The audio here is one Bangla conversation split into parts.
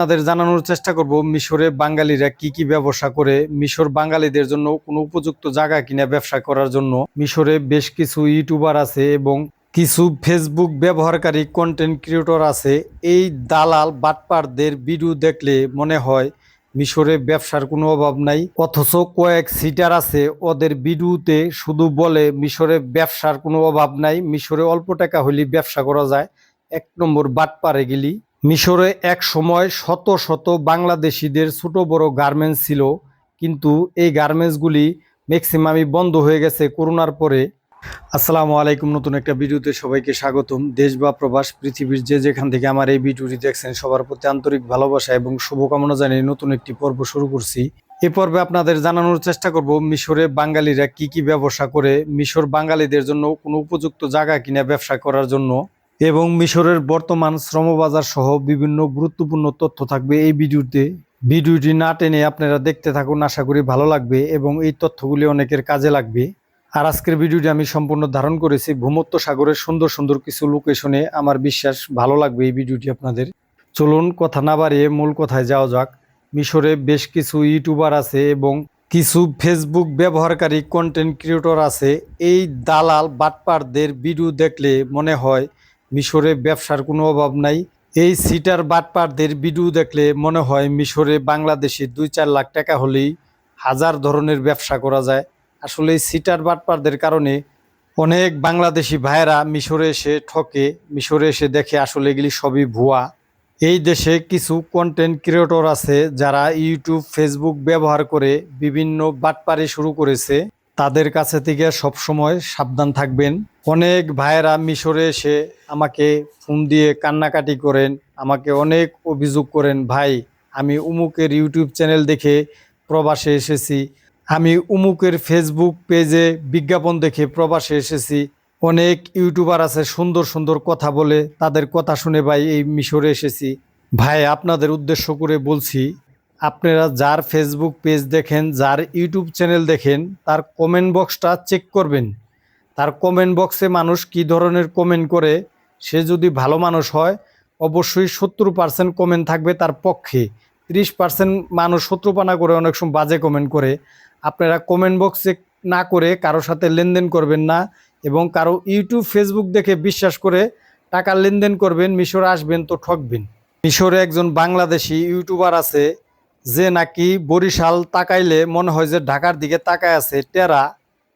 আপনাদের জানানোর চেষ্টা করব, মিশরে বাঙালিরা কি কি ব্যবসা করে, মিশর বাঙালিদের জন্য কোনো উপযুক্ত জায়গা কিনা ব্যবসা করার জন্য। মিশরে বেশ কিছু ইউটিউবার আছে এবং কিছু ফেসবুক ব্যবহারকারী কন্টেন্ট ক্রিয়েটর আছে। এই দালাল বাটপারদের ভিডিও দেখলে মনে হয় মিশরে ব্যবসার কোনো অভাব নাই। অথচ কয়েক সিটার আছে, ওদের ভিডিওতে শুধু বলে মিশরে ব্যবসার কোনো অভাব নাই। মিশরে অল্প টাকা হলে ব্যবসা করা যায়। এক নম্বর বাটপারে গেলি। মিশরে এক সময় শত শত বাংলাদেশিদের ছোট বড় গার্মেন্টস ছিল, কিন্তু এই গার্মেন্টসগুলি ম্যাক্সিমামই বন্ধ হয়ে গেছে করোনার পরে। আসসালামু আলাইকুম, নতুন একটা ভিডিওতে সবাইকে স্বাগতম। দেশ বা প্রবাস, পৃথিবীর যে যেখান থেকে আমার এই ভিডিওটি দেখছেন, সবার প্রতি আন্তরিক ভালোবাসা এবং শুভকামনা জানিয়ে নতুন একটি পর্ব শুরু করছি। এ পর্বে আপনাদের জানানোর চেষ্টা করব, মিশরে বাঙালিরা কি কি ব্যবসা করে, মিশর বাঙালিদের জন্য কোনো উপযুক্ত জায়গা কিনা ব্যবসা করার জন্য। এবং মিশরের বর্তমান শ্রমবাজার সহ বিভিন্ন গুরুত্বপূর্ণ তথ্য থাকবে এই ভিডিওতে। ভিডিওটি না টেনে আপনারা দেখতে থাকুন, আশা করি ভালো লাগবে এবং এই তথ্যগুলি অনেকের কাজে লাগবে। আর আজকের ভিডিওটি আমি সম্পূর্ণ ধারণ করেছি ভূমত্ব সাগরের সুন্দর সুন্দর কিছু লোকেশনে আমার বিশ্বাস ভালো লাগবে এই ভিডিওটি আপনাদের। চলুন, কথা না বাড়িয়ে মূল কথায় যাওয়া যাক। মিশরে বেশ কিছু ইউটিউবার আছে এবং কিছু ফেসবুক ব্যবহারকারী কন্টেন্ট ক্রিয়েটর আছে। এই দালাল বাটপারদের ভিডিও দেখলে মনে হয় মিশরে ব্যবসার কোনো অভাব নাই। এই সিটার বাটপারদের ভিডিও দেখলে মনে হয় মিশরে বাংলাদেশে দুই চার লাখ টাকা হলেই হাজার ধরনের ব্যবসা করা যায়। আসলে এই সিটার বাটপারদের কারণে অনেক বাংলাদেশি ভাইয়েরা মিশরে এসে ঠকে, মিশরে এসে দেখে আসলে এগুলি সবই ভুয়া। এই দেশে কিছু কন্টেন্ট ক্রিয়েটর আছে যারা ইউটিউব ফেসবুক ব্যবহার করে বিভিন্ন বাটপারি শুরু করেছে। তাদের কাছে থেকে সবসময় সাবধান থাকবেন। অনেক ভাইয়েরা মিশরে এসে আমাকে ফোন দিয়ে কান্নাকাটি করেন, আমাকে অনেক অভিযোগ করেন, ভাই, আমি উমুকের ইউটিউব চ্যানেল দেখে প্রবাসে এসেছি, আমি উমুকের ফেসবুক পেজে বিজ্ঞাপন দেখে প্রবাসে এসেছি, অনেক ইউটিউবার আছে সুন্দর সুন্দর কথা বলে, তাদের কথা শুনে ভাই এই মিশরে এসেছি। ভাই, আপনাদের উদ্দেশ্য করে বলছি আপনারা যার ফেসবুক পেজ দেখেন, যার ইউটিউব চ্যানেল দেখেন, তার কমেন্ট বক্সটা চেক করবেন। তার কমেন্ট বক্সে মানুষ কি ধরনের কমেন্ট করে, সে যদি ভালো মানুষ হয়, অবশ্যই সত্তর পার্সেন্ট কমেন্ট থাকবে তার পক্ষে। তিরিশ পার্সেন্ট মানুষ শত্রুপানা করে অনেক সময় বাজে কমেন্ট করে। আপনারা কমেন্ট বক্সে না করে কারোর সাথে লেনদেন করবেন না এবং কারও ইউটিউব ফেসবুক দেখে বিশ্বাস করে টাকা লেনদেন করবেন, মিশরে আসবেন তো ঠকবেন। মিশরে একজন বাংলাদেশি ইউটিউবার আছে যে নাকি বরিশাল তাকাইলে মনে হয় যে ঢাকার দিকে তাকায় আছে, টেরা।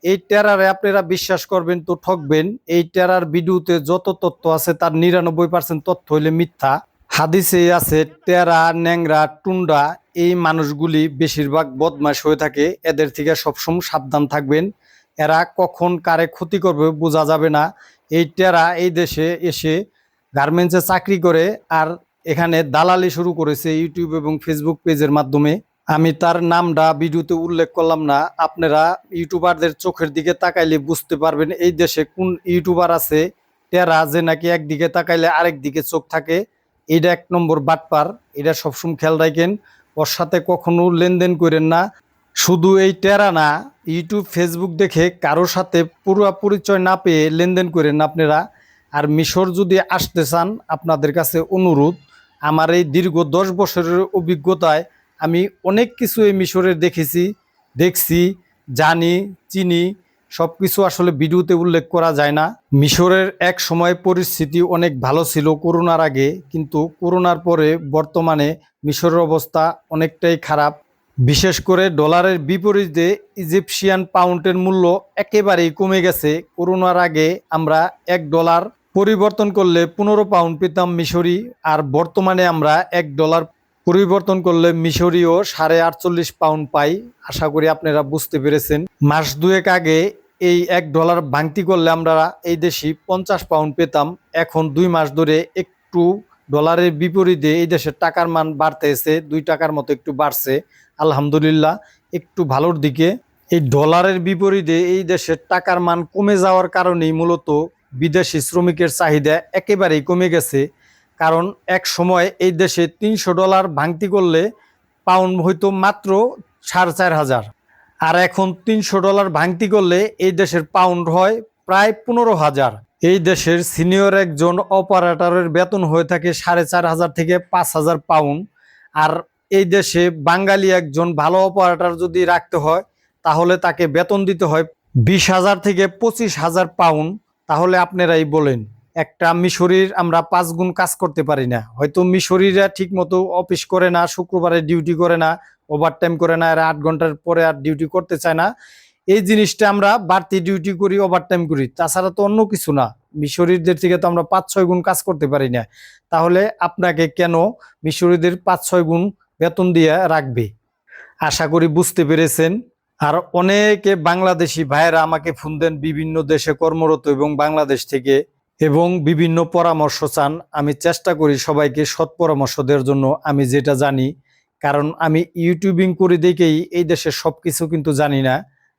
এই টেরারে আপনারা বিশ্বাস করবেন তো ঠকবেন। এই টেরার ভিডিওতে যত তথ্য আছে তার নিরানব্বই পার্সেন্ট তথ্য হইলে মিথ্যা। হাদিসে আছে, টেরা, ন্যাংরা টুন্ডা এই মানুষগুলি বেশিরভাগ বদমাশ হয়ে থাকে। এদের থেকে সবসময় সাবধান থাকবেন। এরা কখন কারে ক্ষতি করবে বোঝা যাবে না। এই টেরা এই দেশে এসে গার্মেন্টসে চাকরি করে আর এখানে দালালি শুরু করেছে ইউটিউব এবং ফেসবুক পেজের মাধ্যমে। আমি তার নামটা ভিডিওতে উল্লেখ করলাম না। আপনারা ইউটিউবারদের চোখের দিকে তাকাইলে বুঝতে পারবেন এই দেশে কোন ইউটিউবার আছে, টেরা, যে নাকি একদিকে তাকাইলে আরেক দিকে চোখ থাকে। এটা এক নম্বর বাটপার। এটা সবসময় খেয়াল রাখেন। ওর সাথে কখনো লেনদেন করেন না। শুধু এই টেরা না, ইউটিউব, ফেসবুক দেখে কারোর সাথে পুরো পরিচয় না পেয়ে লেনদেন করেন আপনারা। আর মিশর যদি আসতে চান, আপনাদের কাছে অনুরোধ আমার এই দীর্ঘ দশ বছরের অভিজ্ঞতায় আমি অনেক কিছু এই মিশরের দেখেছি, দেখছি, জানি, চিনি সব কিছু আসলে ভিডিওতে উল্লেখ করা যায় না। মিশরের এক সময় পরিস্থিতি অনেক ভালো ছিল করোনার আগে, কিন্তু করোনার পরে বর্তমানে মিশরের অবস্থা অনেকটাই খারাপ। বিশেষ করে ডলারের বিপরীতে ইজিপশিয়ান পাউন্ডের মূল্য একেবারেই কমে গেছে। করোনার আগে আমরা এক ডলার পরিবর্তন করলে পনেরো পাউন্ড পেতাম মিশরি, আর বর্তমানে আমরা এক ডলার পরিবর্তন করলে মিশরীয় সাড়ে আটচল্লিশ পাউন্ড পাই। আশা করি আপনারা বুঝতে পেরেছেন। মাস দুয়েক আগে এই এক ডলার ভাঙতি করলে আমরা এই দেশি পঞ্চাশ পাউন্ড পেতাম। এখন দুই মাস ধরে একটু ডলারের বিপরীতে এই দেশের টাকার মান বাড়তেছে, দুই টাকার মতো একটু বাড়ছে। আলহামদুলিল্লাহ, একটু ভালোর দিকে। এই ডলারের বিপরীতে এই দেশের টাকার মান কমে যাওয়ার কারণেই মূলত বিদেশি শ্রমিকের চাহিদা একেবারেই কমে গেছে। কারণ এক সময় এই দেশে তিনশো ডলার ভাঙতি করলে পাউন্ড হয়তো মাত্র সাড়ে চার হাজার। আর এখন তিনশো ডলার ভাঙতি করলে এই দেশের পাউন্ড হয় প্রায় পনেরো হাজার। এই দেশের সিনিয়র একজন অপারেটরের বেতন হয়ে থাকে সাড়ে চার হাজার থেকে পাঁচ হাজার পাউন্ড। আর এই দেশে বাঙালি একজন ভালো অপারেটর যদি রাখতে হয়, তাহলে তাকে বেতন দিতে হয় বিশ হাজার থেকে পঁচিশ হাজার পাউন্ড। তাহলে আপনারাই বলেন, একটা মিশরির আমরা পাঁচ গুণ কাজ করতে পারি না। হয়তো মিশরিরা ঠিক মতো অফিস করে না, শুক্রবারে ডিউটি করে না ওভার টাইম করে না, এরা আট ঘণ্টার পরে আর ডিউটি করতে চায় না। এই জিনিসটা আমরা বাড়তি ডিউটি করি ওভার টাইম করি। তাছাড়া তো অন্য কিছু না। মিশরীদের থেকে তো আমরা পাঁচ, ছয় গুণ কাজ করতে পারি না। তাহলে আপনাকে কেন মিশরীদের পাঁচ, ছয় গুণ বেতন দিয়ে রাখবে? আশা করি বুঝতে পেরেছেন। আর অনেকে বাংলাদেশি ভাইয়েরা আমাকে ফোন দেন, বিভিন্ন দেশে কর্মরত এবং বাংলাদেশ থেকে এবং বিভিন্ন পরামর্শ চান। আমি চেষ্টা করি সবাইকে সৎ পরামর্শ দেওয়ার জন্য। আমি যেটা জানি, কারণ আমি ইউটিউবিং করে দেখেই এই দেশে সব কিছু কিন্তু জানি না।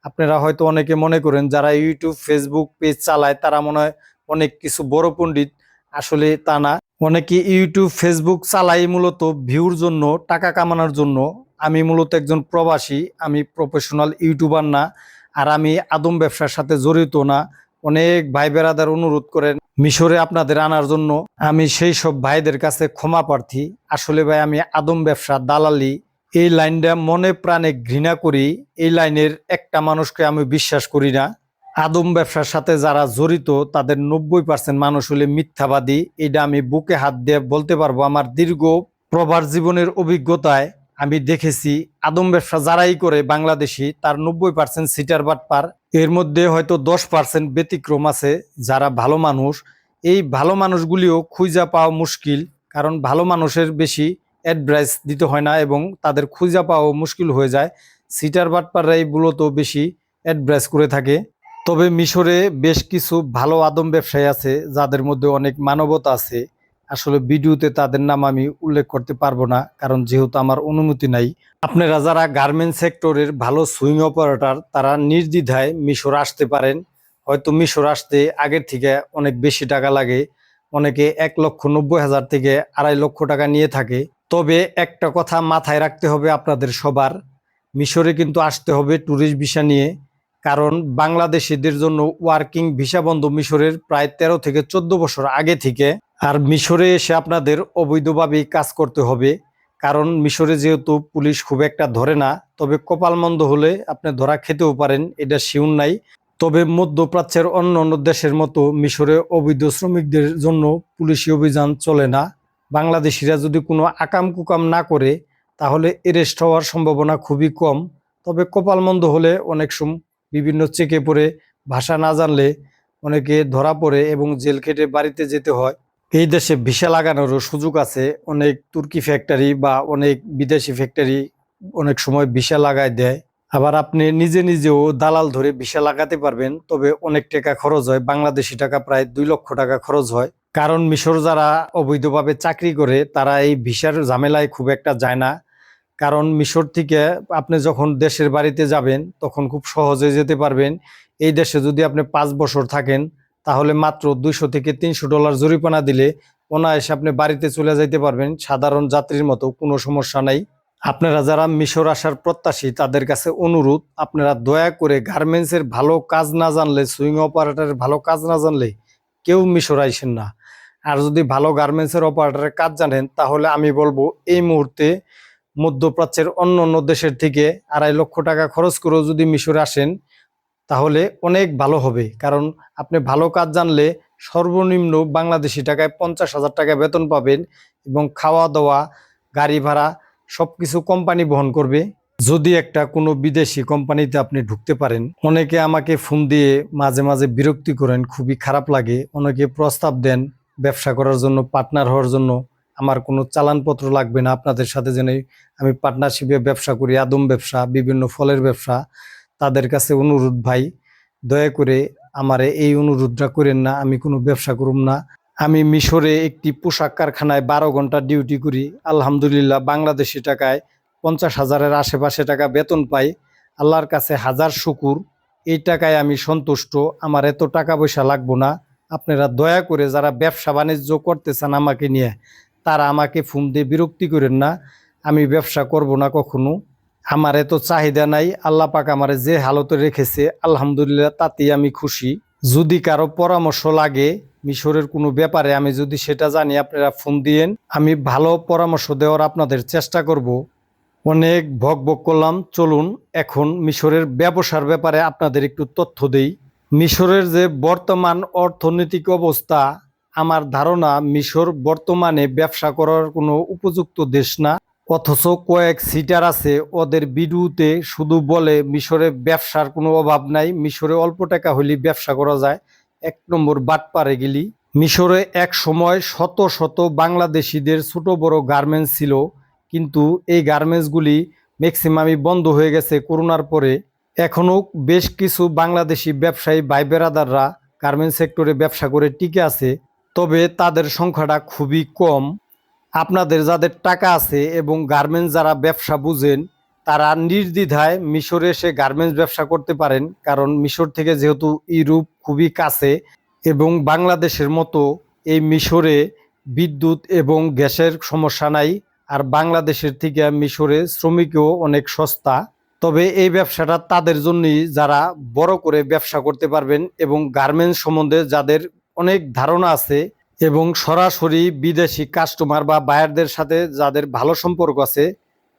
আপনারা হয়তো অনেকে মনে করেন, যারা ইউটিউব, ফেসবুক পেজ চালায়, তারা মনে হয় অনেক কিছু বড় পণ্ডিত। আসলে তা না। অনেকে ইউটিউব, ফেসবুক চালাই মূলত ভিউর জন্য, টাকা কামানোর জন্য। আমি মূলত একজন প্রবাসী, আমি প্রফেশনাল ইউটিউবার না, আর আমি আদম ব্যবসার সাথে জড়িত না। অনেক ভাই বেড়াদার অনুরোধ করেন মিশরে আপনাদের আনার জন্য। আমি সেই সব ভাইদের কাছে ক্ষমা প্রার্থী। আসলে ভাই, আমি আদম ব্যবসা দালালি, এই লাইনটা মনে প্রাণে ঘৃণা করি। এই লাইনের একটা মানুষকে আমি বিশ্বাস করি না। আদম ব্যবসার সাথে যারা জড়িত, তাদের নব্বই পার্সেন্ট মানুষ হলে মিথ্যাবাদী। এটা আমি বুকে হাত দিয়ে বলতে পারব আমার দীর্ঘ প্রভার জীবনের অভিজ্ঞতায়। আমি দেখেছি আদম ব্যবসা যারাই করে বাংলাদেশি, তার নব্বই পার্সেন্ট সিটার বাটপার এর মধ্যে হয়তো দশ পার্সেন্ট ব্যতিক্রম আছে যারা ভালো মানুষ। এই ভালো মানুষগুলিও খুঁজা পাওয়া মুশকিল, কারণ ভালো মানুষের বেশি অ্যাডভাইস দিতে হয় না এবং তাদের খুঁজা পাওয়া মুশকিল হয়ে যায়। সিটার বাটপাররাই মূলত বেশি অ্যাডভাইস করে থাকে। তবে মিশরে বেশ কিছু ভালো আদম ব্যবসায়ী আছে, যাদের মধ্যে অনেক মানবতা আছে। আসলে ভিডিওতে তাদের নাম আমি উল্লেখ করতে পারব না, কারণ যেহেতু আমার অনুমতি নাই। আপনারা যারা গার্মেন্ট সেক্টরের ভালো সুইং অপারেটর, তারা নির্দ্বিধায় মিশর আসতে পারেন। হয়তো মিশর আসতে আগের থেকে অনেক বেশি টাকা লাগে। অনেকে এক লক্ষ নব্বই হাজার থেকে আড়াই লক্ষ টাকা নিয়ে থাকে। তবে একটা কথা মাথায় রাখতে হবে আপনাদের সবার, মিশরে কিন্তু আসতে হবে ট্যুরিস্ট ভিসা নিয়ে, কারণ বাংলাদেশিদের জন্য ওয়ার্কিং ভিসা বন্ধ মিশরের প্রায় তেরো থেকে চোদ্দ বছর আগে থেকে। আর মিশরে এসে আপনাদের অবৈধভাবেই কাজ করতে হবে। কারণ মিশরে যেহেতু পুলিশ খুব একটা ধরে না, তবে কপালমন্দ হলে আপনি ধরা খেতেও পারেন, এটা শিউন নাই। তবে মধ্যপ্রাচ্যের অন্য অন্য দেশের মতো মিশরে অবৈধ শ্রমিকদের জন্য পুলিশি অভিযান চলে না। বাংলাদেশিরা যদি কোনো আকাম কুকাম না করে, তাহলে এরেস্ট হওয়ার সম্ভাবনা খুবই কম। তবে কপালমন্দ হলে অনেক সময় বিভিন্ন চেকে পড়ে, ভাষা না জানলে অনেকে ধরা পড়ে এবং জেল খেটে বাড়িতে যেতে হয়। এই দেশে ভিসা লাগানোরও সুযোগ আছে। অনেক তুর্কি ফ্যাক্টরি বা অনেক বিদেশি ফ্যাক্টরি অনেক সময় ভিসা লাগায় দেয়। আবার আপনি নিজে নিজেও দালাল ধরে ভিসা লাগাতে পারবেন, তবে অনেক টাকা খরচ হয়। বাংলাদেশি টাকা প্রায় দুই লক্ষ টাকা খরচ হয়। কারণ মিশর যারা অবৈধভাবে চাকরি করে, তারা এই ভিসার ঝামেলায় খুব একটা যায় না। কারণ মিশর থেকে আপনি যখন দেশের বাড়িতে যাবেন, তখন খুব সহজে যেতে পারবেন। এই দেশে যদি আপনি পাঁচ বছর থাকেন তাহলে মাত্র দুইশো থেকে তিনশো ডলার জরিমানা দিলে অনায়াসে আপনি বাড়িতে চলে যাইতে পারবেন। সাধারণ যাত্রীর মতো কোনো সমস্যা নাই। আপনারা যারা মিশর আসার প্রত্যাশী, তাদের কাছে অনুরোধ, আপনারা দয়া করে গার্মেন্টসের ভালো কাজ না জানলে, সুইং অপারেটারের ভালো কাজ না জানলে কেউ মিশর আইসেন না। আর যদি ভালো গার্মেন্টসের অপারেটারের কাজ জানেন, তাহলে আমি বলব, এই মুহূর্তে মধ্যপ্রাচ্যের অন্য অন্য দেশের থেকে আড়াই লক্ষ টাকা খরচ করেও যদি মিশরে আসেন তাহলে অনেক ভালো হবে। কারণ আপনি ভালো কাজ জানলে সর্বনিম্ন বাংলাদেশি টাকায় পঞ্চাশ হাজার টাকা বেতন পাবেন এবং খাওয়া দাওয়া গাড়ি ভাড়া সব কিছু কোম্পানি বহন করবে। যদি একটা কোনো বিদেশি কোম্পানিতে আপনি ঢুকতে পারেন, অনেকে আমাকে ফোন দিয়ে মাঝে মাঝে বিরক্তি করেন, খুবই খারাপ লাগে। অনেকে প্রস্তাব দেন ব্যবসা করার জন্য পার্টনার হওয়ার জন্য। আমার কোনো চালানপত্র লাগবে না, আপনাদের সাথে যেন আমি পার্টনারশিপে ব্যবসা করি, আদম ব্যবসা, বিভিন্ন ফলের ব্যবসা। তাদের কাছে অনুরোধ, ভাই, দয়া করে আমারে এই অনুরোধটা করেন না, আমি কোনো ব্যবসা করুম না। আমি মিশরে একটি পোশাক কারখানায় বারো ঘণ্টা ডিউটি করি। আলহামদুলিল্লাহ, বাংলাদেশি টাকায় পঞ্চাশ হাজারের আশেপাশে টাকা বেতন পাই। আল্লাহর কাছে হাজার শুকুর। এই টাকায় আমি সন্তুষ্ট। আমার এত টাকা পয়সা লাগবো না। আপনারা দয়া করে যারা ব্যবসা বাণিজ্য করতেছেন আমাকে নিয়ে, তারা আমাকে ফোন দিয়ে বিরক্তি করেন না। আমি ব্যবসা করব না কখনো। আমার এত চাহিদা নাই, আল্লাহ পাক আমারে যে হালতে রেখেছে, আলহামদুলিল্লাহ তাতেই আমি খুশি। যদি কারও পরামর্শ লাগে মিশরের কোনো ব্যাপারে, আমি যদি সেটা জানি, আপনারা ফোন দিয়েন। আমি ভালো পরামর্শ দেওয়ার আপনাদের চেষ্টা করব। অনেক ভক ভক করলাম। চলুন, এখন মিশরের ব্যবসার ব্যাপারে আপনাদের একটু তথ্য দেই। মিশরের যে বর্তমান অর্থনৈতিক অবস্থা, আমার ধারণা মিশর বর্তমানে ব্যবসা করার কোনো উপযুক্ত দেশ না। অথচ কয়েক সিটার আছে, ওদের ভিডিওতে শুধু বলে মিশরে ব্যবসার কোনো অভাব নাই, মিশরে অল্প টাকা হলে ব্যবসা করা যায়। এক নম্বর বাট পারে গেলি। মিশরে এক সময় শত শত বাংলাদেশিদের ছোট বড় গার্মেন্টস ছিল, কিন্তু এই গার্মেন্টসগুলি ম্যাক্সিমামই বন্ধ হয়ে গেছে করোনার পরে। এখনও বেশ কিছু বাংলাদেশি ব্যবসায়ী ভাই বেরাদাররা গার্মেন্টস সেক্টরে ব্যবসা করে টিকে আছে, তবে তাদের সংখ্যাটা খুবই কম। আপনাদের যাদের টাকা আছে এবং গার্মেন্টস যারা ব্যবসা বুঝেন, তারা নির্দ্বিধায় মিশরে এসে গার্মেন্টস ব্যবসা করতে পারেন। কারণ মিশর থেকে যেহেতু ইউরোপ খুবই কাছে এবং বাংলাদেশের মতো এই মিশরে বিদ্যুৎ এবং গ্যাসের সমস্যা নাই। আর বাংলাদেশের থেকে মিশরে শ্রমিকও অনেক সস্তা। তবে এই ব্যবসাটা তাদের জন্যই যারা বড় করে ব্যবসা করতে পারবেন এবং গার্মেন্টস সম্বন্ধে যাদের অনেক ধারণা আছে এবং সরাসরি বিদেশি কাস্টমার বা বায়ারদের সাথে যাদের ভালো সম্পর্ক আছে,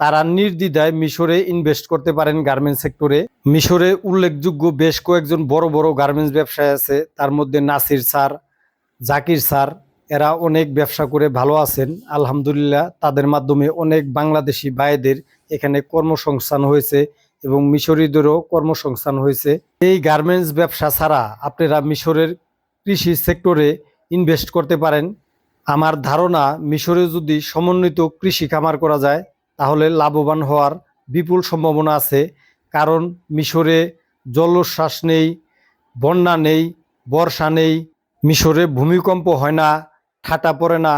তারা নির্দ্বিধায় মিশরে ইনভেস্ট করতে পারেন গার্মেন্টস সেক্টরে মিশরে উল্লেখযোগ্য বেশ কয়েকজন বড় বড় গার্মেন্টস ব্যবসায়ী আছে, তার মধ্যে নাসির স্যার, জাকির স্যার, এরা অনেক ব্যবসা করে ভালো আছেন। আলহামদুলিল্লাহ, তাদের মাধ্যমে অনেক বাংলাদেশি ভাইদের এখানে কর্মসংস্থান হয়েছে এবং মিশরীদেরও কর্মসংস্থান হয়েছে। এই গার্মেন্টস ব্যবসা ছাড়া আপনারা মিশরের কৃষি সেক্টরে ইনভেস্ট করতে পারেন। আমার ধারণা, মিশরে যদি সমন্বিত কৃষি খামার করা যায়, তাহলে লাভবান হওয়ার বিপুল সম্ভাবনা আছে। কারণ মিশরে জলোচ্ছ্বাস নেই, বন্যা নেই, বর্ষা নেই, মিশরে ভূমিকম্প হয় না, ঠাটা পড়ে না,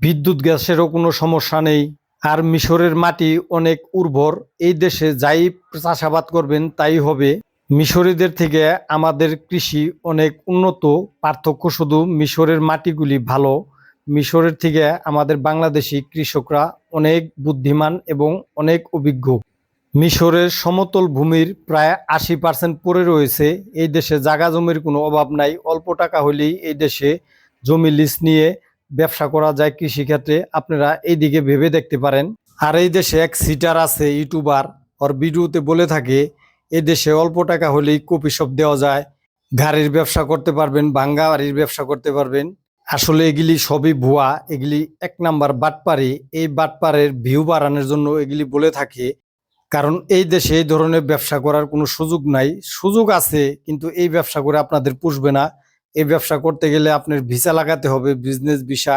বিদ্যুৎ গ্যাসেরও কোনো সমস্যা নেই। আর মিশরের মাটি অনেক উর্বর, এই দেশে যাই চাষাবাদ করবেন তাই হবে। মিশরীদের থেকে আমাদের কৃষি অনেক উন্নত। পার্থক্য শুধু মিশরের মাটিগুলি ভালো। মিশরের থেকে আমাদের বাংলাদেশি কৃষকরা অনেক বুদ্ধিমান এবং অনেক অভিজ্ঞ। মিশরের সমতল ভূমির প্রায় আশি পার্সেন্ট পড়ে রয়েছে। এই দেশে জাগা জমির কোনো অভাব নাই। অল্প টাকা হলেই এই দেশে জমি লিজ নিয়ে ব্যবসা করা যায় কৃষিক্ষেত্রে। আপনারা এইদিকে ভেবে দেখতে পারেন। আর এই দেশে এক সিটার আছে, ইউটিউবার। ওর ভিডিওতে বলে থাকে এই দেশে অল্প টাকা হলেই কপি শপ দেওয়া যায়। গাড়ির ব্যবসা করতে পারবেন, ভাঙ্গা বাড়ির ব্যবসা করতে পারবেন। আসলে এগুলি সবই ভুয়া, এগুলি এক নাম্বার বাটপারি। এই বাটপারের ভিউ বাড়ানোর জন্য এগুলি বলে থাকে, কারণ এই দেশে এই ধরনের ব্যবসা করার কোনো সুযোগ নাই। সুযোগ আছে, কিন্তু এই ব্যবসা করে আপনাদের পুষবে না। এই ব্যবসা করতে গেলে আপনার ভিসা লাগাতে হবে, বিজনেস ভিসা।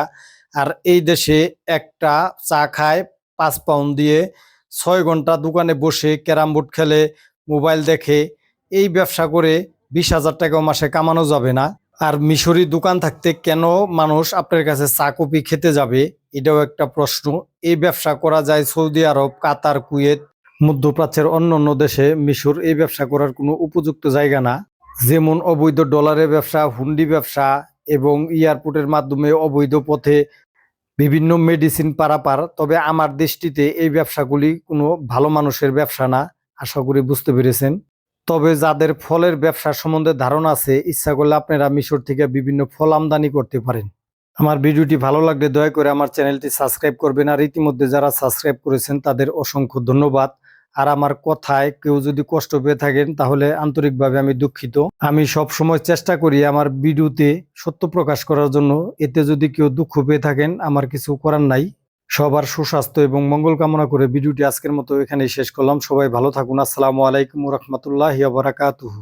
আর এই দেশে একটা চা খায়, পাঁচ পাউন্ড দিয়ে ছয় ঘণ্টা দোকানে বসে ক্যারাম বোর্ড খেলে মোবাইল দেখে এই ব্যবসা করে বিশ হাজার টাকা মাসে কামানো যাবে না। আর মিশরি দোকান থাকতে কেন মানুষ আপনার কাছে চা কপি খেতে যাবে? এটাও একটা প্রশ্ন। এই ব্যবসা করা যায় সৌদি আরব, কাতার, কুয়েত, মধ্যপ্রাচ্যের অন্য অন্য দেশে। মিশর এই ব্যবসা করার কোনো উপযুক্ত জায়গা না। যেমন অবৈধ ডলারের ব্যবসা, হুন্ডি ব্যবসা এবং এয়ারপোর্টের মাধ্যমে অবৈধ পথে বিভিন্ন মেডিসিন পারাপার। তবে আমার দৃষ্টিতে এই ব্যবসাগুলি কোনো ভালো মানুষের ব্যবসা না। আশা করি বুঝতে পেরেছেন। তবে যাদের ফলের ব্যবসা সম্বন্ধে ধারণা আছে, ইচ্ছা করলে আপনারা মিশর থেকে বিভিন্ন ফল আমদানি করতে পারেন। আমার ভিডিওটি ভালো লাগলে দয়া করে আমার চ্যানেলটি সাবস্ক্রাইব করবেন আর ইতিমধ্যে যারা সাবস্ক্রাইব করেছেন, তাদের অসংখ্য ধন্যবাদ। আর আমার কথায় কেউ যদি কষ্ট পেয়ে থাকেন, তাহলে আন্তরিকভাবে আমি দুঃখিত। আমি সব সময় চেষ্টা করি আমার ভিডিওতে সত্য প্রকাশ করার জন্য। এতে যদি কেউ দুঃখ পেয়ে থাকেন, আমার কিছু করার নাই। সবার সুস্বাস্থ্য এবং মঙ্গল কামনা করে ভিডিওটি আজকের মতো এখানেই শেষ করলাম। সবাই ভালো থাকুন। আসসালামু আলাইকুম রহমতুল্লাহ বারাকাতুহু।